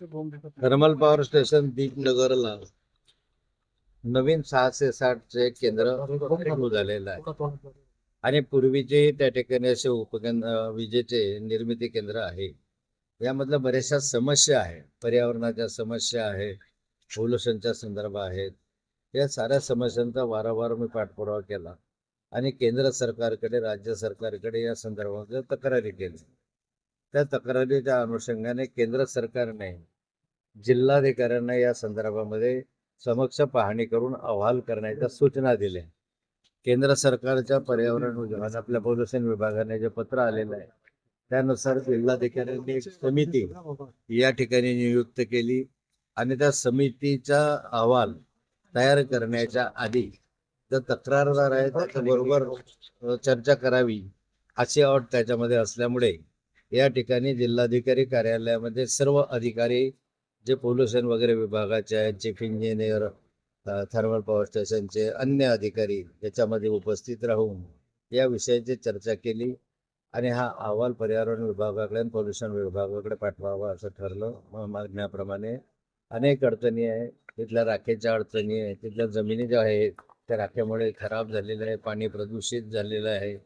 Thermal power station दीपनगरला नवीन सहाशे साठ चे केंद्र सुरू झालेलं आहे. आणि पूर्वीचे त्या ठिकाणी असे उपकेंद्र विजेचे निर्मिती केंद्र आहे. यामधल्या बऱ्याचशा समस्या आहे पर्यावरणाच्या समस्या आहेत पोल्युशनच्या संदर्भ आहेत. या साऱ्या समस्यांचा वारंवार मी पाठपुरावा केला. आणि केंद्र सरकारकडे राज्य सरकारकडे या संदर्भात तक्रारी केली त्या तक्रारीच्या अनुषंगाने केंद्र सरकारने जिल्हाधिकाऱ्यांना या संदर्भामध्ये समक्ष पाहणी करून अहवाल करण्याच्या सूचना दिल्या. केंद्र सरकारच्या पर्यावरण विभागाने आपल्या प्रदूषण विभागाने जे पत्र आलेलं आहे त्यानुसार जिल्हाधिकाऱ्यांनी एक समिती या ठिकाणी नियुक्त केली आणि त्या समितीचा अहवाल तयार करण्याच्या आधी जर तक्रारदार आहे त्याच्याबरोबर चर्चा करावी अशी अट त्याच्यामध्ये असल्यामुळे या ठिकाणी जिल्हाधिकारी कार्यालयामध्ये सर्व अधिकारी जे पोल्युशन वगैरे विभागाचे आहेत चीफ इंजिनियर थर्मल पॉवर स्टेशनचे अन्य अधिकारी याच्यामध्ये उपस्थित राहून या विषयाची चर्चा केली आणि हा अहवाल पर्यावरण विभागाकडे आणि पोल्युशन विभागाकडे पाठवावा असं ठरलं. मागण्याप्रमाणे अनेक अडचणी आहे तिथल्या राखेच्या अडचणी आहे तिथल्या जमिनी ज्या आहेत त्या राखेमुळे खराब झालेलं आहे पाणी प्रदूषित झालेलं आहे.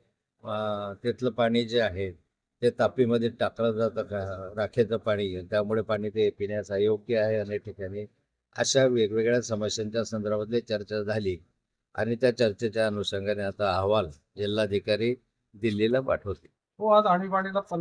तिथलं पाणी जे आहे ते तापीमध्ये टाकलं जातं का? राखेचं पाणी त्यामुळे पाणी ते पिण्यास अयोग्य आहे अनेक ठिकाणी. अशा वेगवेगळ्या समस्यांच्या संदर्भातली चर्चा झाली. आणि त्या चर्चेच्या अनुषंगाने आता अहवाल जिल्हाधिकारी दिल्लीला पाठवतील. हो आज आणीबाणीला